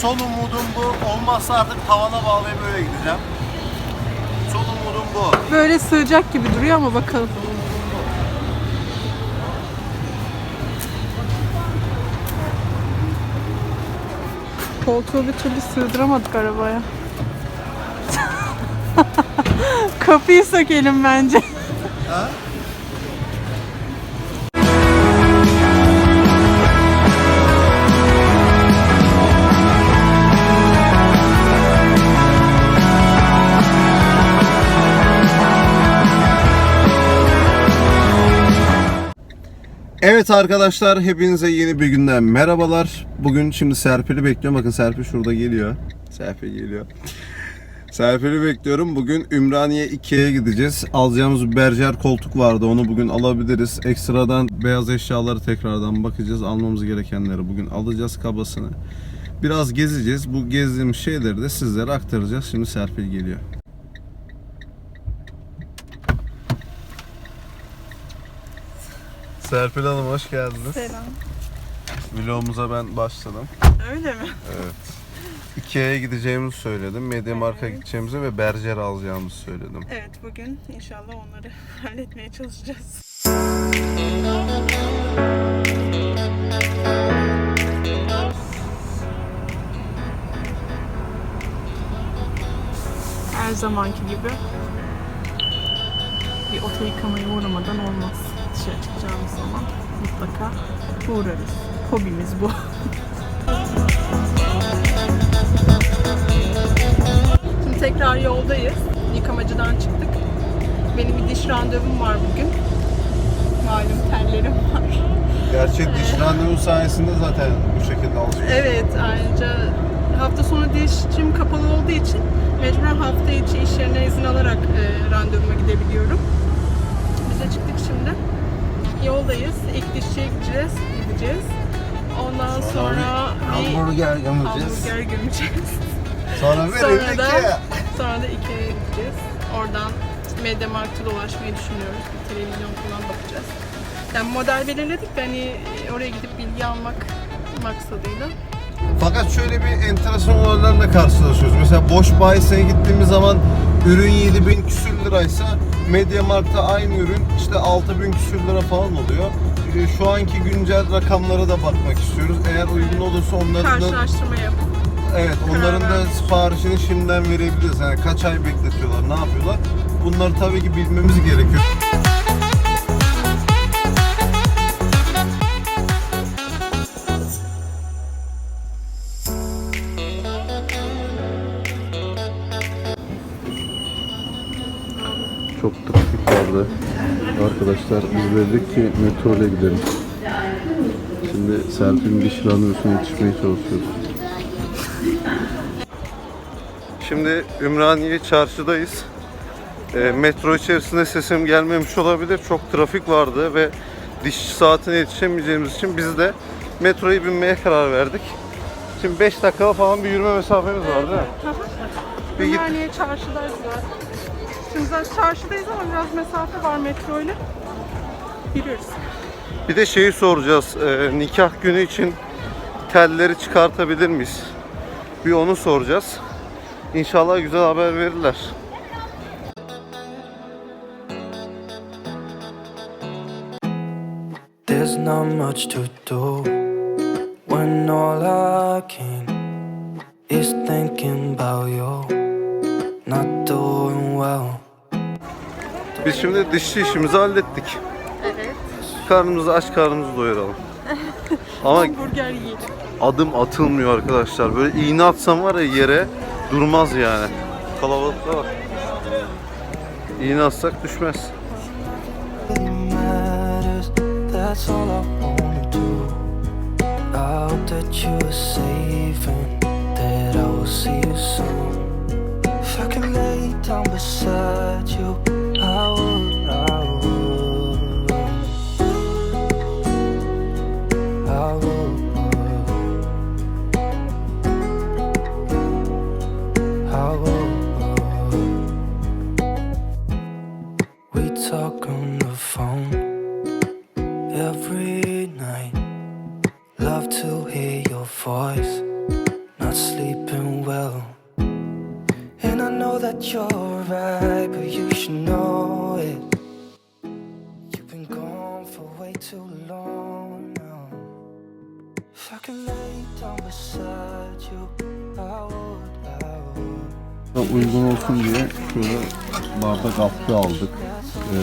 Son umudum bu. Olmazsa artık tavana bağlayıp öyle gideceğim. Son umudum bu. Böyle sığacak gibi duruyor ama bakalım. Koltuğu bir türlü sığdıramadık arabaya. Kapıyı sökelim bence. Ha? Evet arkadaşlar hepinize yeni bir günden merhabalar. Bugün şimdi Serpil'i bekliyorum. Bakın Serpil şurada geliyor. Serpil geliyor. Serpil'i bekliyorum. Bugün Ümraniye 2'ye gideceğiz. Alacağımız bir berjer koltuk vardı. Onu bugün alabiliriz. Ekstradan beyaz eşyaları tekrardan bakacağız. Almamız gerekenleri bugün alacağız kabasını. Biraz gezeceğiz. Bu gezdiğimiz şeyleri de sizlere aktaracağız. Şimdi Serpil geliyor. Serpil Hanım hoş geldiniz. Selam. Vlogumuza ben başladım. Öyle mi? Evet. Ikea'ya gideceğimizi söyledim. Mediamarkt'a gideceğimizi ve Berger alacağımızı söyledim. Evet bugün inşallah onları halletmeye çalışacağız. Her zamanki gibi bir oto yıkamaya uğramadan olmaz. Dışarı çıkacağımız zaman mutlaka uğrarız. Hobimiz bu. Şimdi tekrar yoldayız. Yıkamacıdan çıktık. Benim bir diş randevum var bugün. Malum tellerim var. Gerçi diş randevu sayesinde zaten bu şekilde alışveriş. Evet ayrıca hafta sonu dişçim kapalı olduğu için mecburen hafta içi iş yerine izin alarak e, randevuma gidebiliyorum. Biz de çıktık şimdi. Yoldayız. İlk dişçiye gideceğiz. Gideceğiz. Ondan sonra, bir hamburger gömeceğiz. hamburger gömeceğiz. Sonra verin Sonra da, sonra da Ikea'ya gideceğiz. Oradan Mediamarkt'a dolaşmayı düşünüyoruz. Bir televizyon falan bakacağız. Yani model belirledik de hani oraya gidip bilgi almak maksadıyla. Fakat şöyle bir enteresan olaylarla karşılaşıyoruz. Mesela boş bayisine gittiğimiz zaman ürün 7000 küsür liraysa Mediamarkt'ta aynı ürün işte 6000 küsür lira falan oluyor. Ee, Şu anki güncel rakamlara da bakmak istiyoruz. Eğer uygun olursa onların da Karşılaştırma yap. evet onların da vermek siparişini şimdiden verebiliriz. Yani kaç ay bekletiyorlar, ne yapıyorlar? Bunları tabii ki bilmemiz gerekiyor. Arkadaşlar biz dedik ki metro ile gidelim. Şimdi Serpil'in diş randevusuna yetişmeye çalışıyoruz. Şimdi Ümraniye çarşıdayız. E, metro içerisinde sesim gelmemiş olabilir. Çok trafik vardı ve diş saatine yetişemeyeceğimiz için biz de metroya binmeye karar verdik. Şimdi 5 dakika falan bir yürüme mesafemiz var değil mi? Bir git. Ümraniye çarşıdayız zaten. Şimdi zaten çarşıdayız ama biraz mesafe var metro ile. Yürüyoruz. Bir de şeyi soracağız. e, nikah günü için telleri çıkartabilir miyiz? Bir onu soracağız. İnşallah güzel haber verirler. There's not much to do when all I can is thinking about you. Not doing well. Biz şimdi dişçi işimizi hallettik. Karnımızı aç karnımızı doyuralım. Ama Hamburger yiyelim. adım atılmıyor arkadaşlar. Böyle iğne atsam var ya yere durmaz yani. Kalabalıkta bak. İğne atsak düşmez. That's all I wanna do. I hope that you are safe and that I will see you soon. If I can lay down beside you, right, but you should know it. You've. Uygun olsun diye şöyle bardak afya aldık. Ee,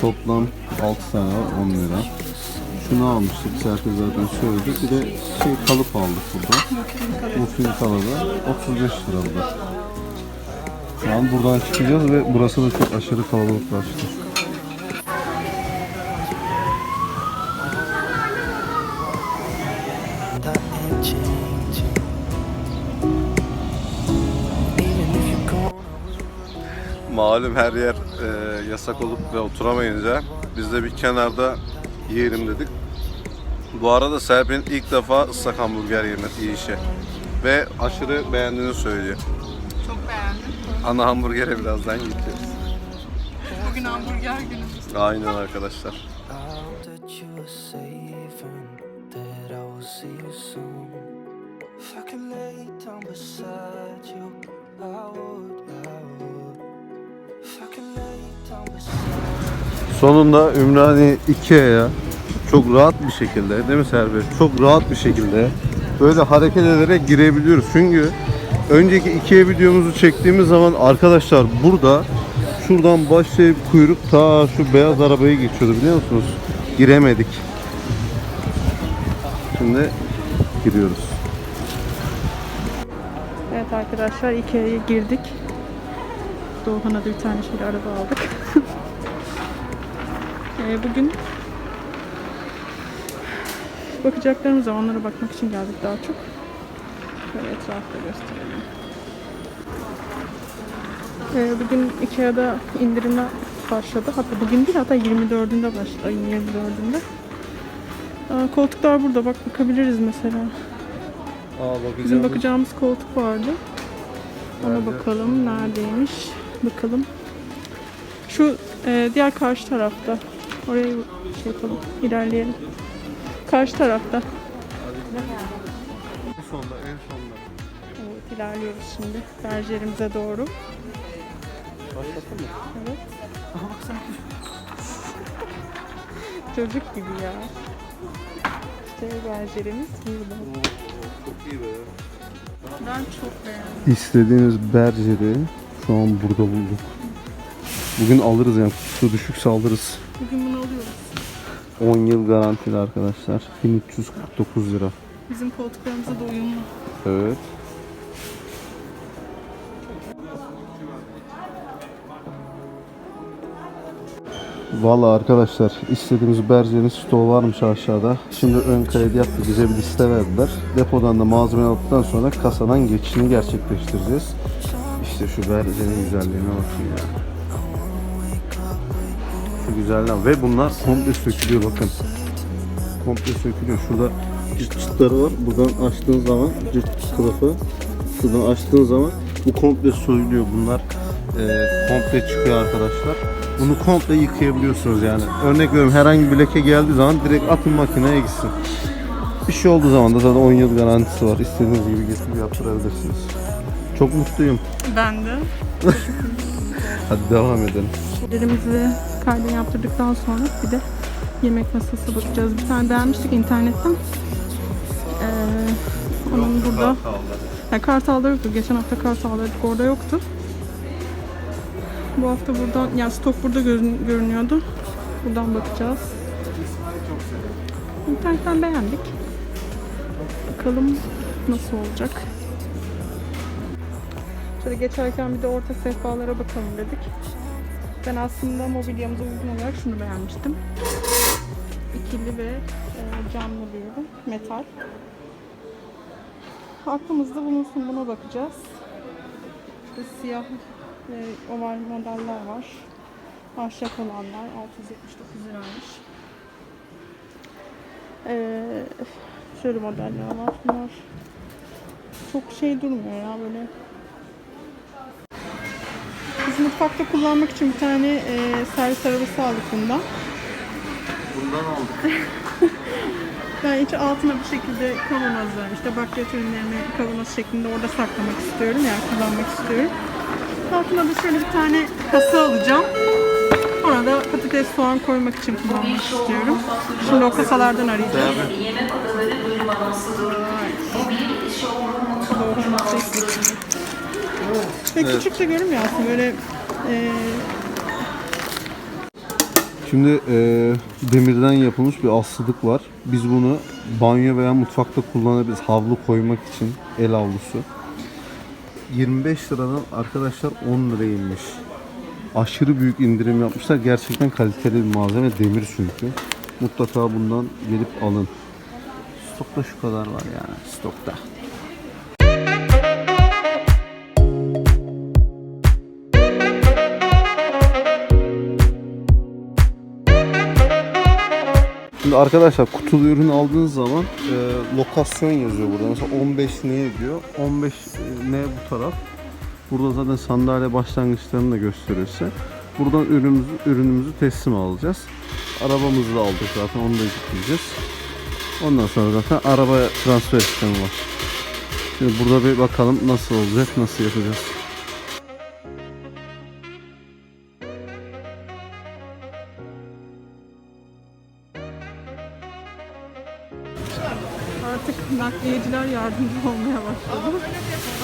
toplam 6 tane var 10 lira. Şunu almıştık Serpil zaten söyledi. Bir de şey kalıp aldık burada. Muffin kalıbı 35 lira bu. Şu an buradan çıkacağız ve burası da çok aşırı kalabalıklaştı. Malum her yer e, yasak olup ve oturamayınca biz de bir kenarda yiyelim dedik. Bu arada Serpil'in ilk defa ıslak hamburger yemesi yiyişi. Ve aşırı beğendiğini söylüyor. Ana hamburgere birazdan gideceğiz. Bugün hamburger günümüz. Aynen arkadaşlar. Sonunda Ümraniye Ikea'ya çok rahat bir şekilde değil mi Serpil? Çok rahat bir şekilde böyle hareket ederek girebiliyoruz. Çünkü önceki Ikea videomuzu çektiğimiz zaman arkadaşlar burada şuradan başlayıp kuyruk ta şu beyaz arabaya geçiyordu biliyor musunuz? Giremedik. Şimdi giriyoruz. Evet arkadaşlar Ikea'ya girdik. Doğukan'a da bir tane şöyle araba aldık. Ee, bugün bakacaklarımız var. Bakmak için geldik daha çok. Şöyle etrafta gösterelim. Ee, bugün Ikea'da indirime başladı. Hatta bugün değil hatta 24'ünde başladı. Ayın 24'ünde. Aa, koltuklar burada. Bak bakabiliriz mesela. Aa, Bizim bakacağımız koltuk vardı. Ona bakalım neredeymiş. Bakalım. Şu e, diğer karşı tarafta. Oraya şey yapalım. ilerleyelim. Karşı tarafta. İlerliyoruz şimdi. Berjerimize doğru. Başlasın mı? Evet. Çocuk gibi ya. İşte berjerimiz burada. Çok iyi be. Ben çok beğendim. İstediğimiz berjeri şu an burada bulduk. Bugün alırız yani kutusu düşükse alırız. Bugün bunu alıyoruz. 10 yıl garantili arkadaşlar. 1349 lira. Bizim koltuklarımıza da uyumlu. Evet. Valla arkadaşlar istediğimiz berjenin stoğu varmış aşağıda. Şimdi ön kayıt yaptık bize bir liste verdiler. Depodan da malzeme aldıktan sonra kasadan geçişini gerçekleştireceğiz. İşte şu berjenin güzelliğine bakın ya. Şu güzelliğine ve bunlar komple sökülüyor bakın. Komple sökülüyor. Şurada cırt çıtları var. Buradan açtığın zaman cırt kılıfı şuradan açtığın zaman bu komple soyuluyor. Bunlar e, komple çıkıyor arkadaşlar. Bunu komple yıkayabiliyorsunuz yani. Örnek veriyorum herhangi bir leke geldiği zaman direkt atın makineye gitsin. Bir şey olduğu zaman da zaten 10 yıl garantisi var. İstediğiniz gibi getirip yaptırabilirsiniz. Çok mutluyum. Ben de. Hadi devam edelim. Ellerimizi kaydını yaptırdıktan sonra bir de yemek masası bakacağız. Bir tane beğenmiştik internetten. Ee, onun burada ya kartalda yoktu. Geçen hafta kartaldaydık orada yoktu. Bu hafta buradan yani stok burada görün- görünüyordu. Buradan bakacağız. İnternetten beğendik. Bakalım nasıl olacak. Şöyle geçerken bir de orta sehpalara bakalım dedik. Ben aslında mobilyamıza uygun olarak şunu beğenmiştim. İkili ve e, camlı bir. Metal. Aklımızda bulunsun buna bakacağız. İşte siyah ve oval modeller var. Ahşap olanlar 679 liraymış. Ee, şöyle modeller var. Bunlar çok şey durmuyor ya böyle biz mutfakta kullanmak için bir tane e, servis arabası aldık bundan. Bundan aldık. Ben içi altına bir şekilde kavanozlar, işte bakliyat ürünlerini kavanoz şeklinde orada saklamak istiyorum. Yani kullanmak istiyorum. Altına da şöyle bir tane kasa alacağım. Orada patates, soğan koymak için kullanmak istiyorum. Şimdi o kasalardan arayacağım. Yemek odaları bölüm anonsudur. Bu bir showroom mutfağı. Ve küçük de görünmüyor aslında böyle e, Şimdi e, demirden yapılmış bir aslılık var. Biz bunu banyo veya mutfakta kullanabiliriz. Havlu koymak için el havlusu. 25 liradan arkadaşlar 10 liraya inmiş. Aşırı büyük indirim yapmışlar. Gerçekten kaliteli bir malzeme. Demir çünkü. Mutlaka bundan gelip alın. Stokta şu kadar var yani. Stokta. Arkadaşlar kutulu ürün aldığınız zaman e, lokasyon yazıyor burada. Mesela 15 ne diyor? 15 ne bu taraf. Burada zaten sandalye başlangıçlarını da gösterirse. Buradan ürünümüzü, ürünümüzü teslim alacağız. Arabamızı da aldık zaten onu da yükleyeceğiz. Ondan sonra zaten arabaya transfer işlemi var. Şimdi burada bir bakalım nasıl olacak, nasıl yapacağız. Yardımcı olmaya başladı.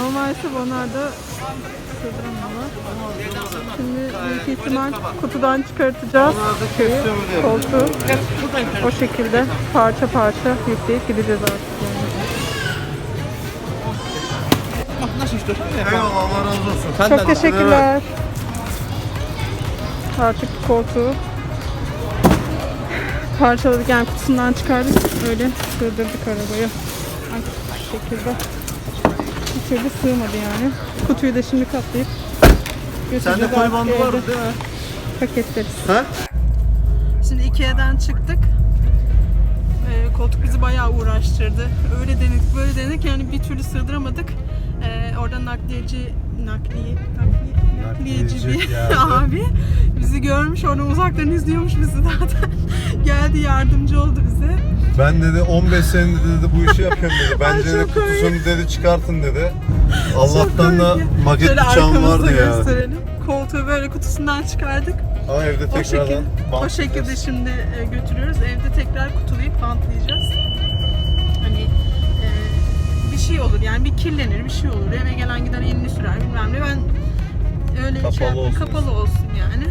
Ama maalesef onlar da sığdıramıyorlar. Şimdi büyük ihtimal kutudan çıkartacağız koltuğu. O şekilde parça parça yükleyip gideceğiz artık. Eyvallah Allah razı olsun. Çok teşekkürler. Artık koltuğu parçaladık yani kutusundan çıkardık. Öyle sığdırdık arabaya. Artık şekilde. Bir türlü sığmadı yani. Kutuyu da şimdi katlayıp götüreceğiz Sende koy artık bandı var değil mi? Paketleriz. Ha? Şimdi Ikea'dan çıktık. Ee, koltuk bizi bayağı uğraştırdı. Öyle denedik, böyle denedik yani bir türlü sığdıramadık. Ee, orada nakliyeci, nakliye, nakliye, nakliyeci Nakliyeci bir abi bizi görmüş, oradan uzaktan izliyormuş bizi zaten. Geldi yardımcı oldu bize. Ben dedi 15 senedir dedi bu işi yapıyorum dedi. Bence çok komik. kutusunu dedi çıkartın dedi. Allah'tan da komik ya. maket Şöyle bıçağım arkamızda vardı ya. gösterelim. Koltuğu böyle kutusundan çıkardık. Ama evde O tekrardan şekilde, o bantlayacağız. şekilde şimdi e, götürüyoruz. Evde tekrar kutulayıp bantlayacağız. Hani e, bir şey olur yani bir kirlenir bir şey olur. Eve gelen giden elini sürer bilmem ne. Ben öyle Kapalı şey yaptım, olsun kapalı olsun yani.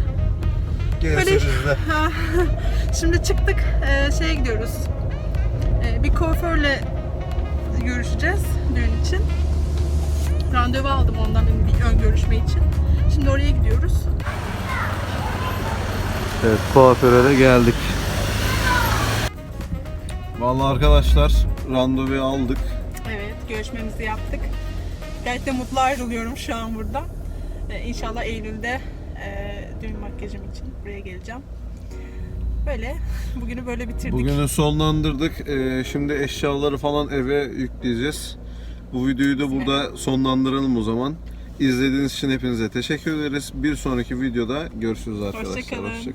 Böyle- Şimdi çıktık e, şeye gidiyoruz. E, bir kuaförle görüşeceğiz düğün için. Randevu aldım ondan bir ön görüşme için. Şimdi oraya gidiyoruz. Evet kuaföre de geldik. Vallahi arkadaşlar randevuyu aldık. Evet, görüşmemizi yaptık. Gerçekten mutlu ayrılıyorum şu an burada. Ee, inşallah Eylül'de düğün makyajım için buraya geleceğim. Böyle, bugünü böyle bitirdik. Bugünü sonlandırdık. Ee, şimdi eşyaları falan eve yükleyeceğiz. Bu videoyu da burada sonlandıralım o zaman. İzlediğiniz için hepinize teşekkür ederiz. Bir sonraki videoda görüşürüz arkadaşlar. Hoşça kalın. Hoşça.